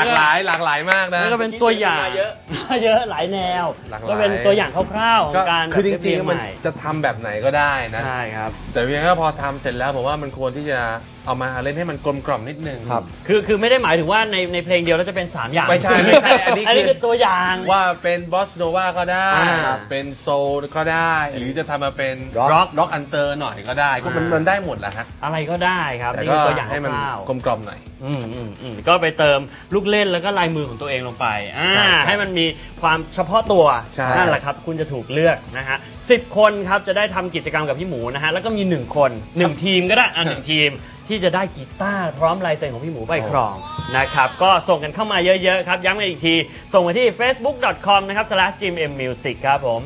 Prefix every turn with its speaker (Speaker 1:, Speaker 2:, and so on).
Speaker 1: ากหลายหลากหลายมากนะ
Speaker 2: แล้วก็เป็นตัวอย่าง
Speaker 3: เยอะ
Speaker 2: เยอะหลายแนว
Speaker 1: หลากหลาย
Speaker 2: ก็เป็นตัวอย่างคร่าวๆของการ
Speaker 1: คือจ
Speaker 2: แบบเรี
Speaker 1: ริ
Speaker 2: ย
Speaker 1: ง
Speaker 2: บ
Speaker 1: ๆมัน
Speaker 2: ใหม่
Speaker 1: จะทำแบบไหนก็ได้นะ
Speaker 2: ใช่ครับ
Speaker 1: แต่เพียงแค่พอทำเสร็จแล้วผมว่ามันควรที่จะ เอามาเล่นให้มันกลมกล่อมนิดนึง
Speaker 3: ครับ
Speaker 2: คือคือไม่ได้หมายถึงว่าในในเพลงเดียวแล้วจะเป็น 3 อย่าง
Speaker 1: ไม่ใช่ไม่ใช่อันนี้
Speaker 2: อั นนี้
Speaker 1: คือ
Speaker 2: คือตัวอย่าง
Speaker 1: ว่าเป็นบอสโนวาก็ได้
Speaker 2: อ่า
Speaker 1: เป็นโซลก็ได้ หรือจะทำมาเป็น
Speaker 3: Rock
Speaker 1: ร็อกร็อกอันเตอร์หน่อยก็ได้ ก็มัน
Speaker 2: อ่ามั
Speaker 1: มันได้หมดแหละฮะ
Speaker 2: อะไรก็ได้ครับ
Speaker 1: แต่
Speaker 2: นี่
Speaker 1: ก็
Speaker 2: คือตัวอย่าง
Speaker 1: ให้มัน
Speaker 2: คร่าวๆ
Speaker 1: กลมกล่อมหน่อย
Speaker 2: อืมอืมอืมก็ไปเติมลูกเล่นแล้วก็ลายมือของตัวเองลงไปอ่า
Speaker 1: ใช่ครับ
Speaker 2: ให้มันมีความเฉพาะตัว
Speaker 1: ใช่
Speaker 2: นั่นแหละครับ คุณจะถูกเลือกนะฮะสิบคนครับจะได้ทำกิจกรรมกับพี่หมูนะฮะแล้วก็มีหนึ่งคนหนึ่งทีมก็ได้อ่าหนึ่งทีม ที่จะได้กีตาร์พร้อมลายเซ็นของพี่หมูไปครองนะครับ ก็ส่งกันเข้ามาเยอะๆครับ ย้ำกันอีกที ส่งมาที่ facebook.com นะครับ slash gmmusic ครับผม